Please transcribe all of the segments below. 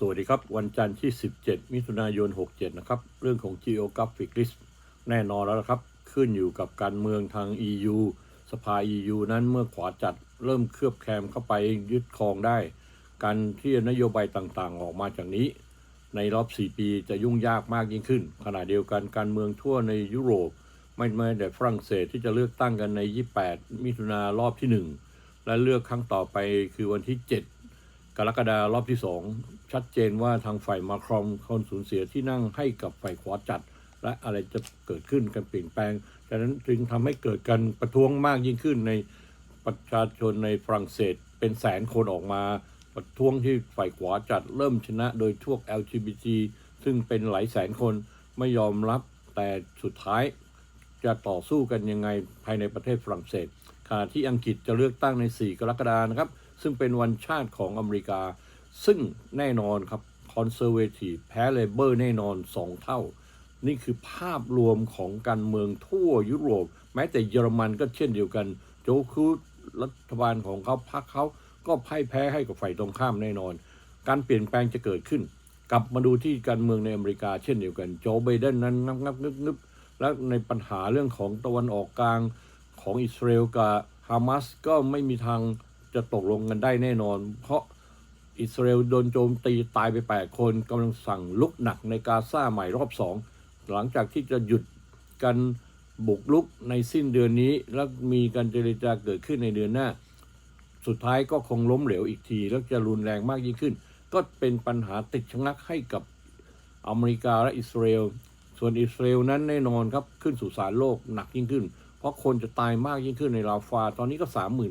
สวัสดีครับ วันจันทร์ที่ 17 มิถุนายน 67 นะครับ เรื่องของ Geographic List แน่นอนแล้วนะครับ ขึ้นอยู่กับการเมืองทาง EU สภา EU นั้นเมื่อขวาจัดเริ่มเคลือบแคลมเข้าไปยึดครองได้ การที่นโยบายต่างๆ ออกมาจากนี้ ในรอบ 4 ปีจะยุ่งยากมากยิ่งขึ้น ขณะเดียวกันการเมืองทั่วในยุโรป ไม่ไม่แต่ฝรั่งเศสที่จะเลือกตั้งกันใน 28 มิถุนารอบที่ 1 และเลือกครั้งต่อไปคือวันที่ 7 กรกฎารอบที่ 2 ชัดเจนว่าทางฝ่ายมาครองคนสูญเสียที่นั่งให้กับฝ่ายขวาจัด และอะไรจะเกิดขึ้นการเปลี่ยนแปลงดังนั้นจึงทำให้เกิดการประท้วงมากยิ่งขึ้นในประชาชนในฝรั่งเศสเป็นแสนคนออกมาประท้วงที่ฝ่ายขวาจัดเริ่มชนะโดยพวก LGBT ซึ่งเป็นหลายแสนคนไม่ยอมรับแต่สุดท้ายจะต่อสู้กันยังไงภายในประเทศฝรั่งเศสขณะที่อังกฤษจะเลือกตั้งใน 4 กรกฎานะครับ ซึ่งเป็นวันชาติของอเมริกา ซึ่งแน่นอนครับคอนเซอร์เวทีฟแพ้เลเบอร์แน่นอน2เท่า นี่คือภาพรวมของการเมืองทั่วยุโรป แม้แต่เยอรมันก็เช่นเดียวกัน โจคูรัฐบาลของเขาพรรคเขาก็พ่ายแพ้ให้กับฝ่ายตรงข้ามแน่นอน การเปลี่ยนแปลงจะเกิดขึ้น กลับมาดูที่การเมืองในอเมริกาเช่นเดียวกันโจไบเดนนั้นงับงับนึบนึบและในปัญหาเรื่องของตะวันออกกลางของอิสราเอลกับฮามาสก็ไม่มีทาง จะตกลงกันได้แน่นอน เพราะอิสราเอลโดนโจมตีตายไป 8 คนกำลังสั่งลุกหนักในกาซาใหม่รอบสองหลังจากที่จะหยุดกันบุกลุกในสิ้นเดือนนี้ แล้วมีการเจรจาเกิดขึ้นในเดือนหน้า สุดท้ายก็คงล้มเหลวอีกที แล้วจะรุนแรงมากยิ่งขึ้น ก็เป็นปัญหาติดชะงักให้กับอเมริกาและอิสราเอล ส่วนอิสราเอลนั้นแน่นอนครับขึ้นสู่สารโลกหนักยิ่งขึ้น เพราะคนจะตายมากยิ่งขึ้นในลาฟา ตอนนี้ก็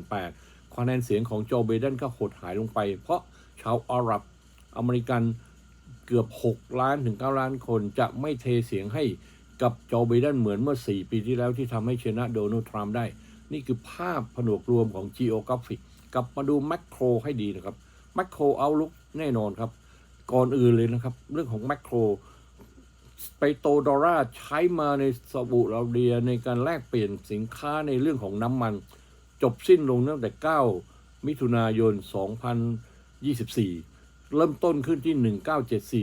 38,000 คะแนนเสียงของโจไบเดนก็หดหายลงไป เพราะชาวอาหรับอเมริกันเกือบ 6 ล้านถึง 9 ล้านคนจะไม่เทเสียงให้กับโจไบเดนเหมือนเมื่อ 4 ปีที่แล้วที่ทำให้ชนะโดนัลด์ทรัมป์ได้ นี่คือภาพผนวกรวมของ Geographic กลับมาดูแมกโครให้ดีนะครับแมกโครเอาลุกแน่นอนครับ ก่อนอื่นเลยนะครับ เรื่องของแมกโครไปโตดอลลาร์ใช้มาในซาอุเราเดียในการแลกเปลี่ยนสินค้าในเรื่องของน้ำมัน จบสิ้นลงตั้งแต่ 9 มิถุนายน 2024 เริ่มต้นขึ้นที่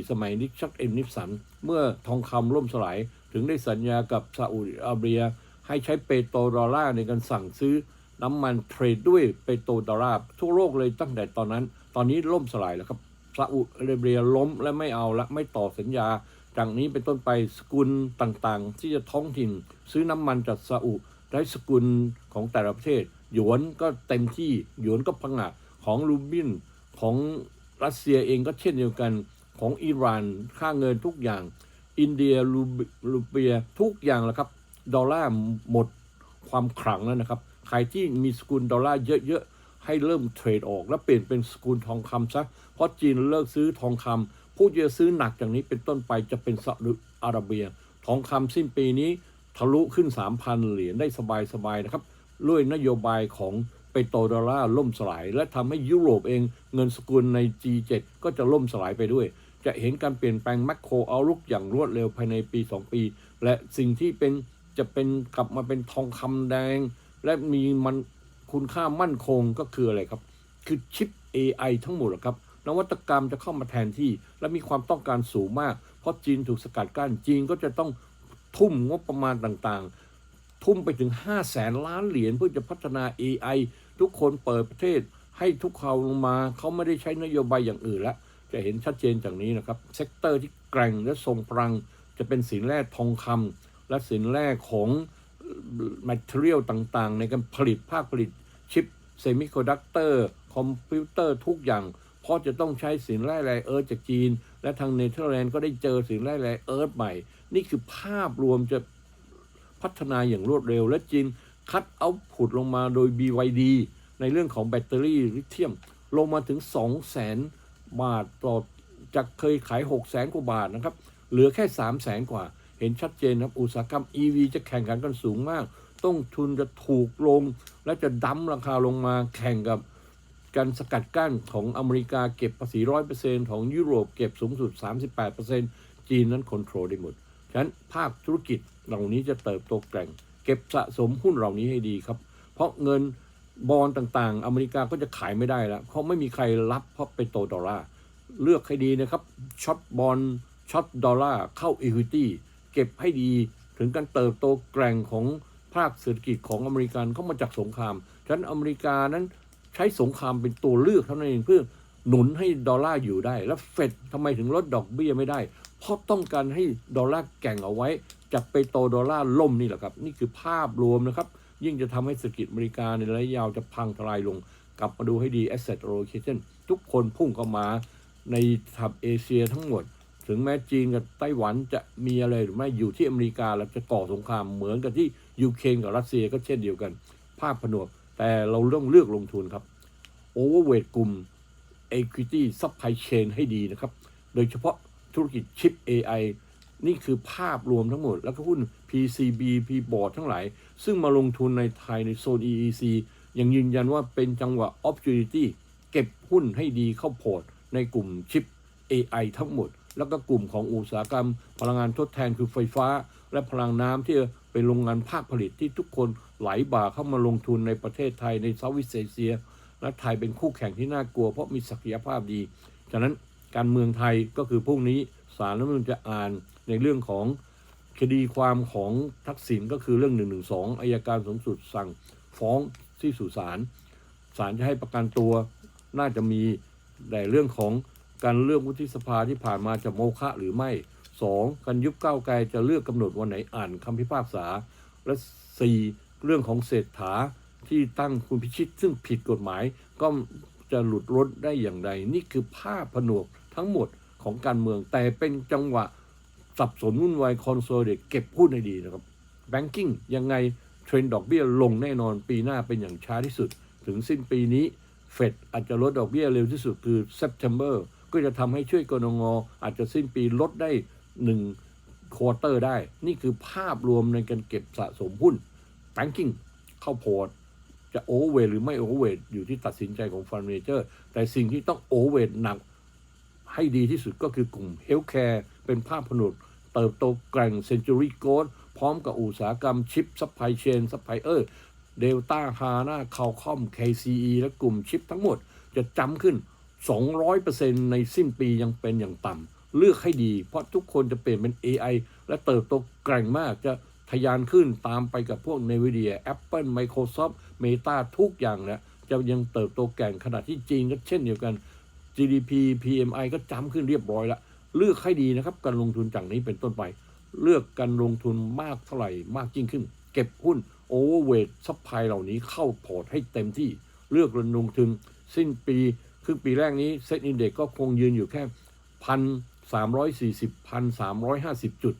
1974 สมัยนิกชักเอ็มนิฟสัน เมื่อทองคำล่มสลาย ถึงได้สัญญากับซาอุดิอาระเบีย ให้ใช้เปโตรดอลลาร์ในการสั่งซื้อน้ำมันเทรดด้วยเปโตรดอลลาร์ทั่วโลกเลยตั้งแต่ตอนนั้น ตอนนี้ล่มสลายแล้วครับซาอุดิอาระเบียล้มและไม่เอาละไม่ต่อสัญญาจากนี้เป็นต้นไปสกุลต่างๆ ที่จะท้องถิ่น ซื้อน้ำมันจากซาอุได้สกุลของแต่ละประเทศ หยวนก็เต็มที่หยวนก็พังงะของรูบินของรัสเซียเองก็เช่นเดียวกันของอิหร่านค่าเงินทุกอย่าง อินเดียรูรูเปียทุกอย่างแหละครับ ดอลลาร์หมดความขลังแล้วนะครับ ใครที่มีสกุลดอลลาร์เยอะๆ ให้เริ่มเทรดออก แล้วเปลี่ยนเป็นสกุลทองคำซะ เพราะจีนเลิกซื้อทองคำผู้จะซื้อหนักจากนี้เป็นต้นไปจะเป็นซาอุดิอาระเบีย ทองคำสิ้นปีนี้ทะลุขึ้น 3,000 เหรียญได้สบายๆนะครับ ด้วยนโยบายของเปโตรดอลลาร์ล่มสลาย และทำให้ยุโรปเองเงินสกุลใน G7 ก็จะล่มสลายไปด้วย จะเห็นการเปลี่ยนแปลงแมคโครเอาลุกอย่างรวดเร็วภายในปี 2 ปี และสิ่งที่เป็นจะเป็นกลับมาเป็นทองคำแดง และมีมันคุณค่ามั่นคงก็คืออะไรครับ คือชิป AI ทั้งหมดอครับนวัตกรรมจะเข้ามาแทนที่ และมีความต้องการสูงมาก เพราะจีนถูกสกัดกั้นจีนก็จะต้องทุ่มงบประมาณต่างๆ ทุ่มไปถึง 5 0 0แสนล้านเหรียญเพื่อจะพัฒนา AI ทุกคนเปิดประเทศให้ทุกเขาลงมาเขาไม่ได้ใช้นโยบายอย่างอื่นแล้วจะเห็นชัดเจนจากนี้นะครับ เซกเตอร์ที่แกร่งและทรงพลัง จะเป็นสินแร่ทองคำและสินแร่ของแมทเทียลต่างๆ ในการผลิตภาคผลิตชิปเซมิคอนดักเตอร์คอมพิวเตอร์ทุกอย่าง เพราะจะต้องใช้สินแร่แร่เอิร์ธจากจีน และทางเนเธอร์แลนด์ก็ได้เจอสินแร่แร่เอิร์ธใหม่ นี่คือภาพรวมจะ พัฒนาอย่างรวดเร็ว และจีนคัดเอาผุดลงมาโดย BYD ในเรื่องของแบตเตอรี่ลิเธียม ลงมาถึง 2 0 0แสนบาทต่อจากเคยขาย 6 0แสนกว่าบาทนะครับ เหลือแค่ 3 0 0แสนกว่า เห็นชัดเจนนะครับ อุตสาหกรรม EV จะแข่งขันกันสูงมาก ต้นทุนจะถูกลง และจะดั้มราคาลงมาแข่งกับการสกัดกั้นของอเมริกาเก็บภาษีร้อยเปอร์เซ็นของยุโรปเก็บสูงสุด 38เปอร์เซ็นจีนนั้นค o n t r o l ได้หมด ฉะนั้นภาคธุรกิจ เหล่านี้จะเติบโตแกร่ง เก็บสะสมหุ้นเหล่านี้ให้ดีครับ เพราะเงินบอลต่างๆ อเมริกาก็จะขายไม่ได้แล้ว เพราะไม่มีใครรับเพราะเป็นโตดอลลาร์เลือกให้ดีนะครับช็อตบอลช็อตดอลลาร์เข้า Equity เก็บให้ดีถึงการเติบโตแกร่งของภาคเศรษฐกิจของอเมริกันเข้ามาจากสงคราม ฉะนั้นอเมริกานั้นใช้สงครามเป็นตัวเลือกเท่านั้นเองเพื่อหนุนให้ดอลลาร์อยู่ได้ แล้วเฟดทำไมถึงลดดอกเบี้ยไม่ได้ เพราะต้องการให้ดอลลาร์แก่งเอาไว้จากไปโตดอลลาร์ล่มนี่แหละครับ นี่คือภาพรวมนะครับ ยิ่งจะทำให้เศรษฐกิจอเมริกาในระยะยาวจะพังทลายลง กลับมาดูให้ดี asset allocation ทุกคนพุ่งเข้ามาในทับเอเชียทั้งหมด ถึงแม้จีนกับไต้หวันจะมีอะไรหรือไม่อยู่ที่อเมริกาแล้วจะก่อสงครามเหมือนกับที่ยูเครนกับรัสเซียก็เช่นเดียวกัน ภาพผนวก แต่เราต้องเลือกลงทุนครับ overweight กลุ่ม equity supply chain ให้ดีนะครับ โดยเฉพาะธุรกิจชิป AI นี่คือภาพรวมทั้งหมด แล้วก็หุ้น PCB P-board ทั้งหลาย ซึ่งมาลงทุนในไทยในโซน EEC ยังยืนยันว่าเป็นจังหวะ opportunity เก็บหุ้นให้ดีเข้าพอร์ตในกลุ่มชิป AI ทั้งหมด แล้วก็กลุ่มของอุตสาหกรรม พลังงานทดแทนคือไฟฟ้า และพลังน้ำที่เป็นโรงงานภาคผลิตที่ทุกคนไหลบ่าเข้ามาลงทุนในประเทศไทยในเซาท์วิสเอเชีย และไทยเป็นคู่แข่งที่น่ากลัว เพราะมีศักยภาพดี ฉะนั้นการเมืองไทยก็คือพรุ่งนี้ศาลรัฐมนูญจะอ่าน ในเรื่องของคดีความของทักษิณก็คือเรื่อง1นึอายการสูงสุดสั่งฟ้องที่สู่ศาลศาลจะให้ประกันตัวน่าจะมีแต่เรื่องของการเลือกวุฒิสภาที่ผ่านมาจะโมฆะหรือไม่สองการยุบก้าวไกลจะเลือกกำหนดวันไหนอ่านคำพิพากษา และสี่เรื่องของเศรษฐาที่ตั้งคุณพิชิต ซึ่งผิดกฎหมายก็จะหลุดรถได้อย่างไร นี่คือภาพผนวกทั้งหมดของการเมืองแต่เป็นจังหวะ สับสนวุ่นวายคอนโซลเดตเก็บหุ้นให้ดีนะครับแบงกิ้งยังไงเทรนด์ดอกเบี้ยลงแน่นอนปีหน้าเป็นอย่างช้าที่สุด ถึงสิ้นปีนี้เฟดอาจจะลดดอกเบี้ยเร็วที่สุดคือ September ก็จะทำให้ช่วยกรงงอาจจะสิ้นปีลดได้หนึ่งควอเตอร์ได้ นี่คือภาพรวมในการเก็บสะสมหุ้นแบงกิ้งเข้าพอร์ตจะโอเวอร์เวทหรือไม่โอเวอร์เวทอยู่ที่ตัดสินใจของฟันเมเจอร์แต่สิ่งที่ต้องโอเวอร์เวทหนักให้ดีที่สุดก็คือกลุ่มเฮลท์แคร์ เป็นภาพผนุดเติบโตแกร่งเซนจูรี่โกดพร้อมกับอุตสาหกรรมชิปซัพพลายเชนซัพพลายเออร์เดลต้าฮาน่าคาลคอม KCE และกลุ่มชิปทั้งหมดจะจำขึ้น 200%ในสิ้นปียังเป็นอย่างต่ำเลือกให้ดี เพราะทุกคนจะเปลี่ยนเป็น AI และเติบโตแกร่งมากจะทะยานขึ้นตามไปกับพวก NVIDIA Apple Microsoft Meta ทุกอย่างนะจะยังเติบโตแกร่งขณะที่จีนก็เช่นเดียวกัน GDP PMI ก็จำขึ้นเรียบร้อยแล้ว เลือกให้ดีนะครับ การลงทุนจากนี้เป็นต้นไป เลือกการลงทุนมากเท่าไหร่มากยิ่งขึ้น เก็บหุ้นโอเวอร์เวทซัพพลายเหล่านี้เข้าพอร์ตให้เต็มที่ เลือกลงทุนสิ้นปีครึ่งปีแรกนี้เซ็ตอินเด็กก็คงยืนอยู่แค่พันสามร้อยสี่สิบพันสามร้อยห้าสิบจุด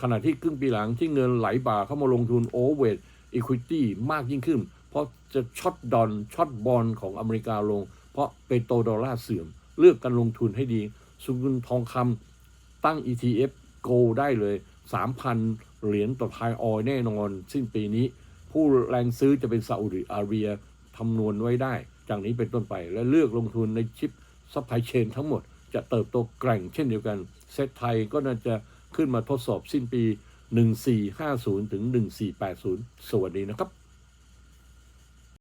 ขณะที่ครึ่งปีหลังที่เงินไหลบ่าเข้ามาลงทุนโอเวอร์เวทอีควิตี้มากยิ่งขึ้น เพราะจะช็อตดอนช็อตบอลของอเมริกาลง เพราะเปโตรดอลลาร์เสื่อม เลือกการลงทุนให้ดี สุกุลทองคำตั้ง ETF Go ได้เลย 3,000 เหรียญต่อไทยออยแน่นอน สิ้นปีนี้ ผู้แรงซื้อจะเป็นซาอุดิอาระเบียทำนวนไว้ได้ จากนี้เป็นต้นไปและเลือกลงทุนในชิปซัพพลายเชนทั้งหมด จะเติบโตแกร่งเช่นเดียวกัน เซตไทยก็น่าจะขึ้นมาทดสอบสิ้นปี 1450 ถึง 1480 สวัสดีนะครับ